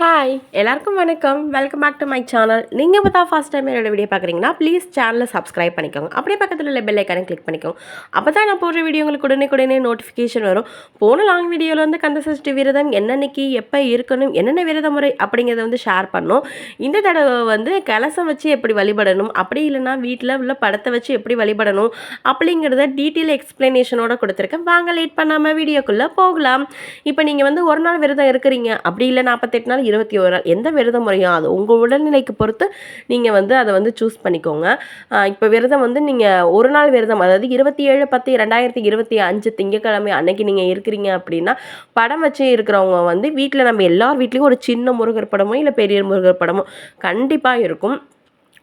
Hi எல்லாருக்கும் வணக்கம். Welcome back to my channel நீங்கள் இப்போ தான் ஃபஸ்ட் டைம் என்னோட வீடியோ பார்க்குறீங்கன்னா ப்ளீஸ் சேனலை சப்ஸ்கிரைப் பண்ணிக்கோங்க. அப்படியே பக்கத்தில் உள்ள பெல் ஐக்கானே கிளிக் பண்ணிக்கோங்க. அப்போ தான் நான் போடுற வீடியோ உங்களுக்கு உடனே உடனே நோட்டிஃபிகேஷன் வரும். போன லாங் வீடியோவில் வந்து கந்த சஷ்டி விரதம் என்னன்னைக்கு எப்போ இருக்கணும் என்னென்ன விரத முறை அப்படிங்கிறத வந்து ஷேர் பண்ணோம். இந்த தடவை வந்து கலசம் வச்சு எப்படி வழிபடணும் அப்படி இல்லைன்னா வீட்டில் உள்ள படத்தை வச்சு எப்படி வழிபடணும் அப்படிங்கிறத டீட்டெயில் எக்ஸ்ப்ளனேஷனோட கொடுத்துருக்கேன். வாங்க லேட் பண்ணாமல் வீடியோக்குள்ளே போகலாம். இப்போ நீங்கள் வந்து ஒரு நாள் விரதம் இருக்கிறீங்க. அப்படி இல்லை நாற்பத்தெட்டு நாள் இருபத்தி ஒரு நாள் எந்த விரத முறையும் அது உங்கள் உடல்நிலைக்கு பொறுத்து நீங்கள் வந்து அதை வந்து சூஸ் பண்ணிக்கோங்க. இப்போ விரதம் வந்து நீங்கள் ஒரு நாள் விரதம் அதாவது இருபத்தி ஏழு பத்து ரெண்டாயிரத்தி இருபத்தி அஞ்சு திங்கக்கிழமை அன்னைக்கு நீங்கள் இருக்கிறீங்க அப்படின்னா படம் வச்சு இருக்கிறவங்க வந்து வீட்டில் நம்ம எல்லார் வீட்லேயும் ஒரு சின்ன முருகர் படமோ இல்லை பெரிய முருகர் படமோ கண்டிப்பாக இருக்கும்.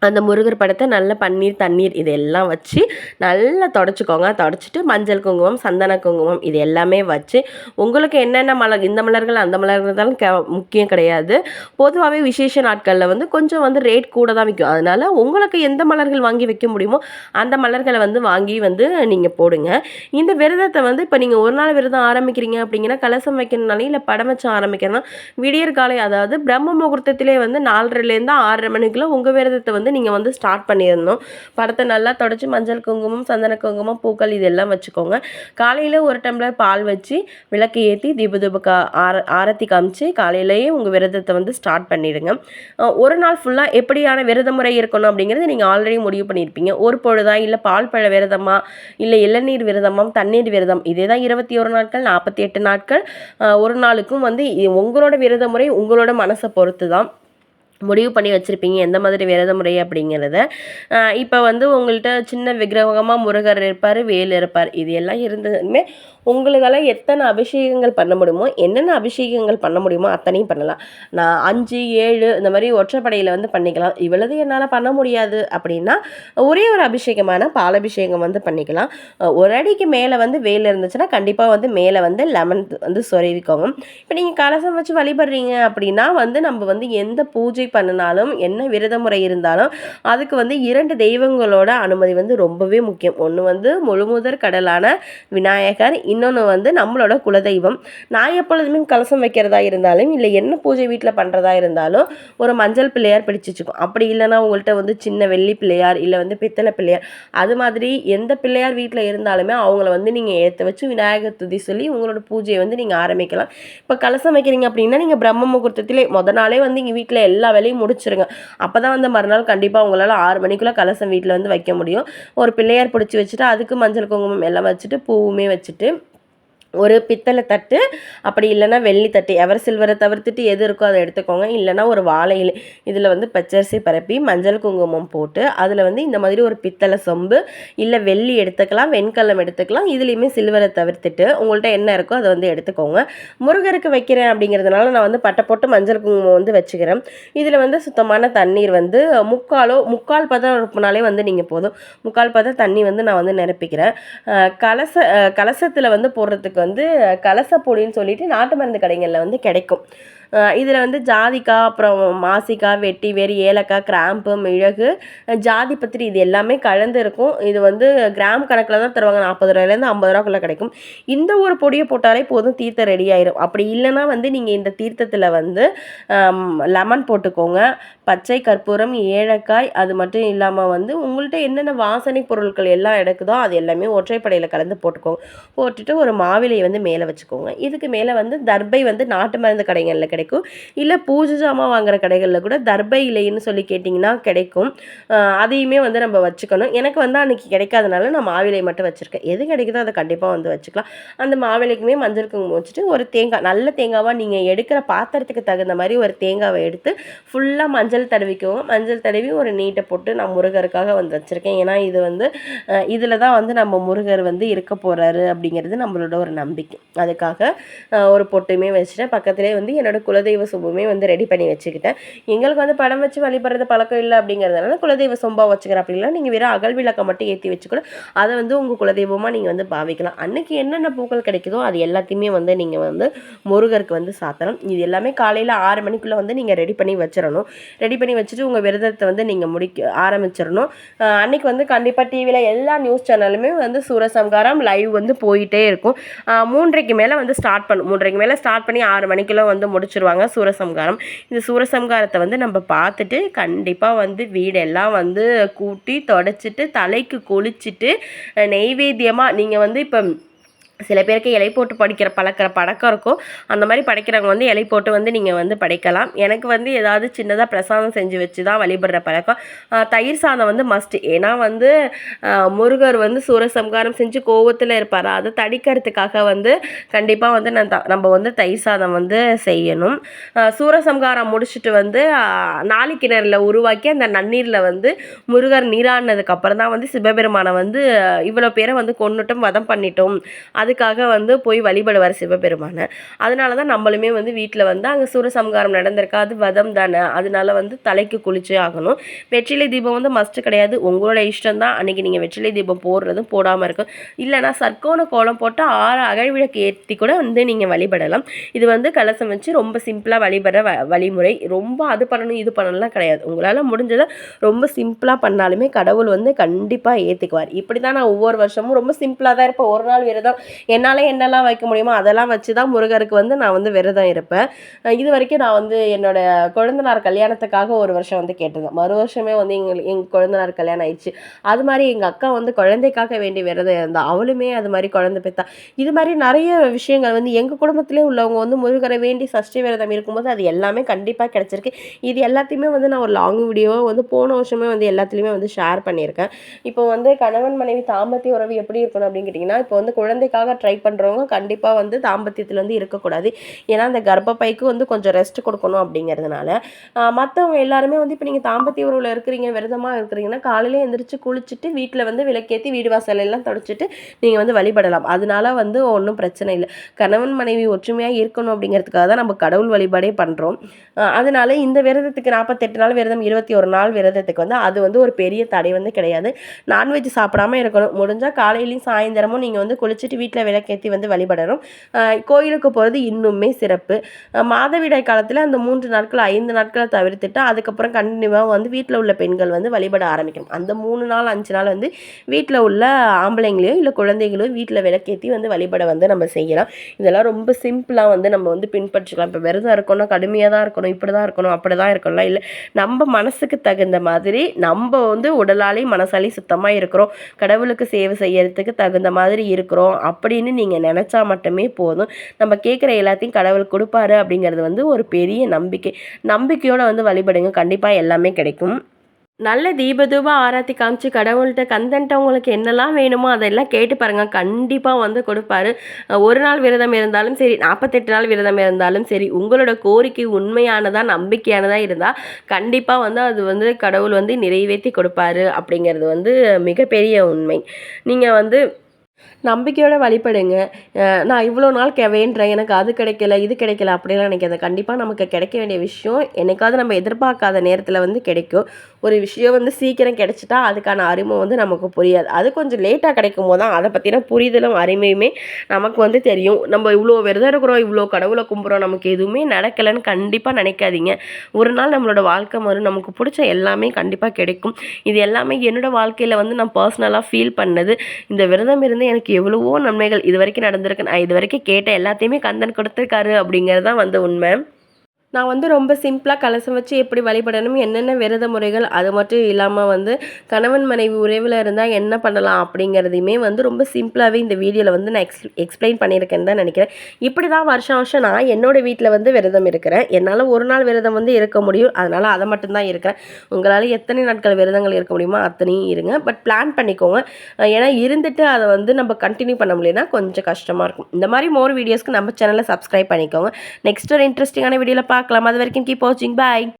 அந்த முருகர் படத்தை நல்ல பன்னீர் தண்ணீர் இதெல்லாம் வச்சு நல்லா தொடச்சிக்கோங்க. தொடச்சிட்டு மஞ்சள் குங்குமம் சந்தன குங்குமம் இது எல்லாமே வச்சு உங்களுக்கு என்னென்ன மலர் இந்த மலர்கள் அந்த மலர்கள் தான் கே முக்கியம் கிடையாது. பொதுவாகவே விசேஷ நாட்களில் வந்து கொஞ்சம் வந்து ரேட் கூட தான் விற்கும் அதனால் உங்களுக்கு எந்த மலர்கள் வாங்கி வைக்க முடியுமோ அந்த மலர்களை வந்து வாங்கி வந்து நீங்கள் போடுங்க. இந்த விரதத்தை வந்து இப்போ நீங்கள் ஒரு நாள் விரதம் ஆரம்பிக்கிறீங்க அப்படிங்கன்னா கலசம் வைக்கணும்னாலே இல்லை படம் வச்சு ஆரம்பிக்கணும்னா விடியற்காலை அதாவது பிரம்ம முகூர்த்தத்திலே வந்து நாலரைலேருந்து ஆறரை மணிக்குள்ளே உங்கள் விரதத்தை வந்து வந்து நீங்கள் வந்து ஸ்டார்ட் பண்ணியிருந்தோம். படத்தை நல்லா தொடச்சி மஞ்சள் குங்குமம் சந்தன குங்குமம் பூக்கள் இதெல்லாம் வச்சுக்கோங்க. காலையில் ஒரு டம்ளர் பால் வச்சு விளக்கு ஏற்றி தீப கா ஆர ஆரத்தி காமிச்சு காலையிலேயே உங்கள் விரதத்தை வந்து ஸ்டார்ட் பண்ணிடுங்க. ஒரு நாள் ஃபுல்லாக எப்படியான விரத முறை இருக்கணும் அப்படிங்கிறது நீங்கள் ஆல்ரெடி முடிவு பண்ணியிருப்பீங்க. ஒரு பொழுதா இல்லை பால் பழ விரதமா இல்லை இளநீர் விரதமா தண்ணீர் விரதம் இதே தான் இருபத்தி ஒரு நாட்கள் நாற்பத்தி எட்டு நாட்கள் ஒரு நாளுக்கும் வந்து உங்களோட விரத முறை உங்களோட மனசை பொறுத்து தான் முடிவு பண்ணி வச்சுருப்பீங்க. எந்த மாதிரி விரத முறை அப்படிங்கிறத. இப்போ வந்து உங்கள்கிட்ட சின்ன விக்கிரகமாக முருகர் இருப்பார் வேல் இருப்பார். இது எல்லாம் இருந்ததுமே உங்களுக்கால எத்தனை அபிஷேகங்கள் பண்ண முடியுமோ என்னென்ன அபிஷேகங்கள் பண்ண முடியுமோ அத்தனையும் பண்ணலாம். நான் அஞ்சு ஏழு இந்த மாதிரி ஒற்றைப்படையில் வந்து பண்ணிக்கலாம். இவ்வளவு என்னால் பண்ண முடியாது அப்படின்னா ஒரே ஒரு அபிஷேகமான பாலபிஷேகம் வந்து பண்ணிக்கலாம். ஒரு அடிக்கு மேலே வந்து வெயில் இருந்துச்சுன்னா கண்டிப்பாக வந்து மேலே வந்து லெமன் வந்து சொருவிக்கோங்க இப்போ நீங்கள் கலசம் வச்சு வழிபடுறீங்க அப்படின்னா வந்து நம்ம வந்து எந்த பூஜை பண்ணினாலும் என்ன விரத முறை இருந்தாலும் அதுக்கு வந்து இரண்டு தெய்வங்களோட அனுமதி வந்து ரொம்பவே முக்கியம். ஒன்று வந்து முழுமுதற் கடலான விநாயகர் இன்னொன்று வந்து நம்மளோட குலதெய்வம். நான் எப்பொழுதுமே கலசம் வைக்கிறதா இருந்தாலும் இல்லை என்ன பூஜை வீட்டில் பண்ணுறதா இருந்தாலும் ஒரு மஞ்சள் பிள்ளையார் பிடிச்சி வச்சுக்கும் அப்படி இல்லைன்னா உங்கள்கிட்ட வந்து சின்ன வெள்ளி பிள்ளையார் இல்லை வந்து பித்தளை பிள்ளையார் அது மாதிரி எந்த பிள்ளையார் வீட்டில் இருந்தாலுமே அவங்கள வந்து நீங்கள் ஏற்ற வச்சு விநாயகர் துதி சொல்லி உங்களோட பூஜையை வந்து நீங்கள் ஆரம்பிக்கலாம். இப்போ கலசம் வைக்கிறீங்க அப்படின்னா நீங்கள் பிரம்ம முகூர்த்தத்திலே முத நாளே வந்து இங்கே வீட்டில் எல்லா வேலையும் முடிச்சிருங்க. அப்போ தான் வந்து மறுநாள் கண்டிப்பாக உங்களால் ஆறு மணிக்குள்ளே கலசம் வீட்டில் வந்து வைக்க முடியும். ஒரு பிள்ளையார் பிடிச்சி வச்சுட்டு அதுக்கு மஞ்சள் குங்குமம் எல்லாம் வச்சுட்டு பூவுமே வச்சுட்டு ஒரு பித்தளை தட்டு அப்படி இல்லைன்னா வெள்ளி தட்டு. எவர் சில்வரை தவிர்த்துட்டு எது இருக்கோ அதை எடுத்துக்கோங்க. இல்லைனா ஒரு வாழை இலை. இதில் வந்து பச்சரிசி பரப்பி மஞ்சள் குங்குமம் போட்டு அதில் வந்து இந்த மாதிரி ஒரு பித்தளை சொம்பு இல்லை வெள்ளி எடுத்துக்கலாம் வெண்கலம் எடுத்துக்கலாம் இதுலேயுமே சில்வரை தவிர்த்துட்டு உங்கள்கிட்ட என்ன இருக்கோ அதை வந்து எடுத்துக்கோங்க. முருகருக்கு வைக்கிறேன் அப்படிங்கிறதுனால நான் வந்து பட்டை போட்டு மஞ்சள் குங்குமம் வந்து வச்சுக்கிறேன். இதில் வந்து சுத்தமான தண்ணீர் வந்து முக்காலோ முக்கால் பதம் இருப்பினாலே வந்து நீங்கள் போதும். முக்கால் பதம் தண்ணி வந்து நான் வந்து நிரப்பிக்கிறேன். கலச கலசத்தில் வந்து போடுறதுக்கு வந்து கலசப்பொடின்னு சொல்லிட்டு நாட்டு மருந்து கடைகளில் வந்து கிடைக்கும். இதில் வந்து ஜாதிக்காய் அப்புறம் மாசிக்காய் வெட்டி வேறு ஏலக்காய் கிராம்பு மிளகு ஜாதி பத்திரி இது எல்லாமே கலந்து இருக்கும். இது வந்து கிராம் கணக்கில் தான் தருவாங்க. நாற்பது ரூபாயிலேருந்து ஐம்பது ரூபாக்குள்ளே கிடைக்கும். இந்த ஒரு பொடியை போட்டாலே போதும் தீர்த்தம் ரெடி ஆயிரும். அப்படி இல்லைன்னா வந்து நீங்கள் இந்த தீர்த்தத்தில் வந்து லெமன் போட்டுக்கோங்க. பச்சை கற்பூரம் ஏலக்காய் அது மட்டும் இல்லாமல் வந்து உங்கள்கிட்ட என்னென்ன வாசனை பொருட்கள் எல்லாம் எடுக்குதோ அது எல்லாமே ஒற்றைப்படையில் கலந்து போட்டுக்கோங்க. போட்டுட்டு ஒரு மாவிலையை வந்து மேலே வச்சுக்கோங்க. இதுக்கு மேலே வந்து தர்பை வந்து நாட்டு மருந்து கடைகளில் கிடைக்கும். இல்லை பூஜை ஜாமான் வாங்குற கடைகளில் கூட தர்பை இலைன்னு சொல்லி கேட்டிங்கன்னா கிடைக்கும். அதையுமே வந்து நம்ம வச்சுக்கணும். எனக்கு வந்து அன்றைக்கி கிடைக்காதனால நான் மாவிலை மட்டும் வச்சுருக்கேன். எது கிடைக்குதோ அதை கண்டிப்பாக வந்து வச்சுக்கலாம். அந்த மாவிலைக்குமே மஞ்சள் குங்குமம் வச்சுட்டு ஒரு தேங்காய் நல்ல தேங்காவாக நீங்கள் எடுக்கிற பாத்திரத்துக்கு தகுந்த மாதிரி ஒரு தேங்காவை எடுத்து ஃபுல்லாக மஞ்சள் தடவிக்கவும் மஞ்சள் தடவி ஒரு நீட்டை போட்டு நான் முருகருக்காக வந்து வச்சுருக்கேன். ஏன்னா இது வந்து இதில் தான் வந்து நம்ம முருகர் வந்து இருக்க போகிறாரு அப்படிங்கிறது நம்மளோட ஒரு நம்பிக்கை. அதுக்காக ஒரு பொட்டுமே வச்சுட்டு பக்கத்துலேயே வந்து என்னோடய குலதெய்வ சொம்புமே வந்து ரெடி பண்ணி வச்சுக்கிட்டேன். எங்களுக்கு வந்து படம் வச்சு வழிபடுறது பழக்கம் இல்லை அப்படிங்கிறதுனால குலதெய்வ சொம்பாக வச்சுக்கிற அப்படின்னா நீங்கள் வெறும் அகல் விளக்கம் மட்டும் ஏற்றி வச்சுக்கூட அதை வந்து உங்கள் குலதெய்வமாக நீங்கள் வந்து பாவிக்கலாம். அன்றைக்கி என்னென்ன பூக்கள் கிடைக்குதோ அது எல்லாத்தையுமே வந்து நீங்கள் வந்து முருகருக்கு வந்து சாத்தணும். இது எல்லாமே காலையில் ஆறு மணிக்குள்ளே வந்து நீங்கள் ரெடி பண்ணி வச்சிடணும். ரெடி பண்ணி வச்சுட்டு உங்கள் விரதத்தை வந்து நீங்கள் முடிக்க ஆரம்பிச்சிடணும். அன்றைக்கி வந்து கண்டிப்பாக டிவியில் எல்லா நியூஸ் சேனலுமே வந்து சூரசம்காரம் லைவ் வந்து போயிட்டே இருக்கும். மூன்றைக்கு மேலே வந்து ஸ்டார்ட் பண்ணும் மூன்றைக்கு மேலே ஸ்டார்ட் பண்ணி ஆறு மணிக்குள்ளே வந்து முடிச்சு முடிச்சிருவாங்க சூரசம்காரம். இந்த சூரசம்காரத்தை வந்து நம்ம பார்த்துட்டு கண்டிப்பாக வந்து வீடெல்லாம் வந்து கூட்டி தொடச்சிட்டு தலைக்கு குளிச்சுட்டு நெய்வேத்தியமாக நீங்கள் வந்து இப்போ சில பேருக்கு இலை போட்டு படிக்கிற பழக்கிற பழக்கம் இருக்கும். அந்த மாதிரி படைக்கிறவங்க வந்து இலை போட்டு வந்து நீங்கள் வந்து படைக்கலாம். எனக்கு வந்து ஏதாவது சின்னதாக பிரசாதம் செஞ்சு வச்சு தான் வழிபடுற பழக்கம். தயிர் சாதம் வந்து மஸ்ட்டு ஏன்னா வந்து முருகர் வந்து சூரசம்காரம் செஞ்சு கோவத்தில் இருப்பார். அதை தடிக்கிறதுக்காக வந்து கண்டிப்பாக வந்து நான் த நம்ம வந்து தயிர் சாதம் வந்து செய்யணும். சூரசம்காரம் முடிச்சுட்டு வந்து நாளி கிணறுல உருவாக்கி அந்த நன்னீரில் வந்து முருகர் நீராடினதுக்கப்புறம் தான் வந்து சிவபெருமானை வந்து இவ்வளோ பேரை வந்து கொண்டுட்டும் வதம் பண்ணிட்டோம். அதுக்காக வந்து போய் வழிபடுவார் சிவபெருமானை. அதனால தான் நம்மளுமே வந்து வீட்டில் வந்து அங்கே சூரசம்காரம் நடந்திருக்கா. அது வதம் தானே. அதனால வந்து தலைக்கு குளிச்சே ஆகணும். வெற்றிலை தீபம் வந்து மஸ்ட்டு கிடையாது. உங்களோட இஷ்டம் தான் அன்றைக்கி நீங்கள் வெற்றிலை தீபம் போடுறதும் போடாமல் இருக்கும் இல்லைனா சர்க்கோண கோலம் போட்டு ஆறு அகழ்விளக்கு ஏற்றி கூட வந்து நீங்கள் வழிபடலாம். இது வந்து கலசம் வச்சு ரொம்ப சிம்பிளாக வழிபடுற வ வழிமுறை. ரொம்ப அது பண்ணணும் இது பண்ணணும்லாம் கிடையாது. உங்களால் முடிஞ்சதை ரொம்ப சிம்பிளாக பண்ணாலுமே கடவுள் வந்து கண்டிப்பாக ஏற்றுக்குவார் இப்படி தான் நான் ஒவ்வொரு வருஷமும் ரொம்ப சிம்பிளாக தான் இருப்பேன். ஒரு நாள் விரதம் என்னால் என்னெல்லாம் வைக்க முடியுமோ அதெல்லாம் வச்சு தான் முருகருக்கு வந்து நான் வந்து விரதம் இருப்பேன். இது வரைக்கும் நான் வந்து என்னோடய குழந்தனார் கல்யாணத்துக்காக ஒரு வருஷம் வந்து கேட்டிருந்தேன் மறு வருஷமே வந்து எங்கள் எங்கள் குழந்தனார் கல்யாணம் ஆயிடுச்சு. அது மாதிரி எங்கள் அக்கா வந்து குழந்தைக்காக வேண்டி விரதம் இருந்தால் அவளுமே அது மாதிரி குழந்தை பெற்றா இது மாதிரி நிறைய விஷயங்கள் வந்து எங்கள் குடும்பத்திலே உள்ளவங்க வந்து முருகரை வேண்டி சஷ்டி விரதம் இருக்கும்போது அது எல்லாமே கண்டிப்பாக கிடச்சிருக்கு. இது எல்லாத்தையுமே வந்து நான் ஒரு லாங் வீடியோவாக வந்து போன வருஷமே வந்து எல்லாத்துலேயுமே வந்து ஷேர் பண்ணியிருக்கேன். இப்போ வந்து கணவன் மனைவி தாம்பத்திய உறவு எப்படி இருக்கணும் அப்படின்னு கேட்டிங்கன்னா இப்போ வந்து குழந்தைக்காக அதுக்காக ட்ரை பண்ணுறவங்க கண்டிப்பாக வந்து தாம்பத்தியத்தில் வந்து இருக்கக்கூடாது. ஏன்னா அந்த கர்ப்பப்பைக்கு வந்து கொஞ்சம் ரெஸ்ட் கொடுக்கணும் அப்படிங்கிறதுனால. மற்றவங்க எல்லாருமே வந்து இப்போ நீங்கள் தாம்பத்திய உறவில் இருக்கிறீங்க விரதமாக இருக்கிறீங்கன்னா காலையில் எழுந்திரிச்சு குளிச்சுட்டு வீட்டில் வந்து விளக்கேற்றி வீடு வாசல் எல்லாம் தொடச்சிட்டு நீங்கள் வந்து வழிபடலாம். அதனால வந்து ஒன்றும் பிரச்சனை இல்லை. கணவன் மனைவி ஒற்றுமையாக இருக்கணும் அப்படிங்கிறதுக்காக தான் நம்ம கடவுள் வழிபாடே பண்ணுறோம் அதனால இந்த விரதத்துக்கு நாற்பத்தெட்டு நாள் விரதம் இருபத்தி ஒரு நாள் விரதத்துக்கு வந்து அது வந்து ஒரு பெரிய தடை வந்து கிடையாது. நான்வெஜ் சாப்பிடாம இருக்கணும். முடிஞ்சால் காலையிலையும் சாயந்தரமும் நீங்கள் வந்து குளிச்சுட்டு வீட்டில் விளக்கேற்றி வந்து வழிபடணும். கோயிலுக்கு போகிறது இன்னுமே சிறப்பு. மாதவிடாய் காலத்தில் அந்த மூன்று நாட்கள் ஐந்து நாட்களை தவிர்த்துட்டு அதுக்கப்புறம் கண்டினியூவாக வந்து வீட்டில் உள்ள பெண்கள் வந்து வழிபட ஆரம்பிக்கணும். அந்த மூணு நாள் அஞ்சு நாள் வந்து வீட்டில் உள்ள ஆம்பளைங்களையோ இல்லை குழந்தைகளையோ வீட்டில் விளக்கேற்றி வந்து வழிபட வந்து நம்ம செய்யலாம். இதெல்லாம் ரொம்ப சிம்பிளாக வந்து நம்ம வந்து பின்பற்றிக்கலாம் இப்போ விரதம் இருக்கணும் கடுமையாக தான் இருக்கணும் இப்படி தான் இருக்கணும் அப்படி தான் இருக்கணும்லாம் இல்லை. நம்ம மனசுக்கு தகுந்த மாதிரி நம்ம வந்து உடலாலையும் மனசாலையும் சுத்தமாக இருக்கிறோம். கடவுளுக்கு சேவை செய்யறதுக்கு தகுந்த மாதிரி இருக்கிறோம். அப்படின்னு நீங்கள் நினச்சா மட்டுமே போதும். நம்ம கேட்குற எல்லாத்தையும் கடவுள் கொடுப்பாரு அப்படிங்கிறது வந்து ஒரு பெரிய நம்பிக்கை. நம்பிக்கையோடு வந்து வழிபடுங்க. கண்டிப்பாக எல்லாமே கிடைக்கும். நல்ல தீபதூப ஆராத்தி காமிச்சு கடவுள்கிட்ட கந்தன்ட்ட உங்களுக்கு என்னெல்லாம் வேணுமோ அதெல்லாம் கேட்டு பாருங்கள் கண்டிப்பாக வந்து கொடுப்பாரு. ஒரு நாள் விரதம் இருந்தாலும் சரி நாற்பத்தெட்டு நாள் விரதம் இருந்தாலும் சரி உங்களோட கோரிக்கை உண்மையானதாக நம்பிக்கையானதாக இருந்தால் கண்டிப்பாக வந்து அது வந்து கடவுள் வந்து நிறைவேற்றி கொடுப்பாரு அப்படிங்கிறது வந்து மிகப்பெரிய உண்மை. நீங்கள் வந்து நம்பிக்கையோட வழிபடுங்க. நான் இவ்வளோ நாள் கே வேண்டுறேன் எனக்கு அது கிடைக்கல இது கிடைக்கல அப்படிலாம் நினைக்காது கண்டிப்பாக நமக்கு கிடைக்க வேண்டிய விஷயம் என்னைக்காவது நம்ம எதிர்பார்க்காத நேரத்தில் வந்து கிடைக்கும். ஒரு விஷயம் வந்து சீக்கிரம் கிடைச்சிட்டா அதுக்கான அருமை வந்து நமக்கு புரியாது. அது கொஞ்சம் லேட்டாக கிடைக்கும் போது தான் அதை பற்றின புரிதலும் அருமையுமே நமக்கு வந்து தெரியும். நம்ம இவ்வளோ விரதம் இருக்கிறோம் இவ்வளோ கடவுளை கும்புறோம் நமக்கு எதுவுமே நடக்கலைன்னு கண்டிப்பாக நினைக்காதீங்க. ஒரு நாள் நம்மளோட வாழ்க்கை வரும் நமக்கு பிடிச்ச எல்லாமே கண்டிப்பாக கிடைக்கும். இது எல்லாமே என்னோடய வாழ்க்கையில் வந்து நான் பர்சனலாக ஃபீல் பண்ணது. இந்த விரதம் இருந்து எனக்கு எவ்வளவோ நன்மைகள் இது வரைக்கும் நடந்திருக்கு. நான் இது வரைக்கும் கேட்ட எல்லாத்தையுமே கந்தன் கொடுத்துருக்காரு அப்படிங்கிறது தான் வந்து உண்மை. நான் வந்து ரொம்ப சிம்பிளாக கலசம் வச்சு எப்படி வழிபடணும் என்னென்ன விரத முறைகள் அது மட்டும் இல்லாமல் வந்து கணவன் மனைவி உறவில் இருந்தால் என்ன பண்ணலாம் அப்படிங்கிறதையுமே வந்து ரொம்ப சிம்பிளாகவே இந்த வீடியோவில் வந்து நான் எக்ஸ் எக்ஸ்பிளைன் பண்ணியிருக்கேன்னு தான் நினைக்கிறேன். இப்படி தான் வருஷம் வருஷம் நான் என்னோடய வீட்டில் வந்து விரதம் இருக்கிறேன். என்னால் ஒரு நாள் விரதம் வந்து இருக்க முடியும். அதனால் அதை மட்டும்தான் இருக்கிறேன். உங்களால் எத்தனை நாட்கள் விரதங்கள் இருக்க முடியுமோ அத்தனையும் இருங்க. பட் பிளான் பண்ணிக்கோங்க. ஏன்னா இருந்துட்டு அதை வந்து நம்ம கண்டினியூ பண்ண முடியலன்னா கொஞ்சம் கஷ்டமாக இருக்கும். இந்த மாதிரி மோர் வீடியோஸ்க்கு நம்ம சேனலை சப்ஸ்கிரைப் பண்ணிக்கோங்க. நெக்ஸ்ட் ஒரு இன்ட்ரெஸ்டிங்கான வீடியோவில் பார்க்கலாம் அது வரைக்கும் கீப் வாட்சிங் பாய்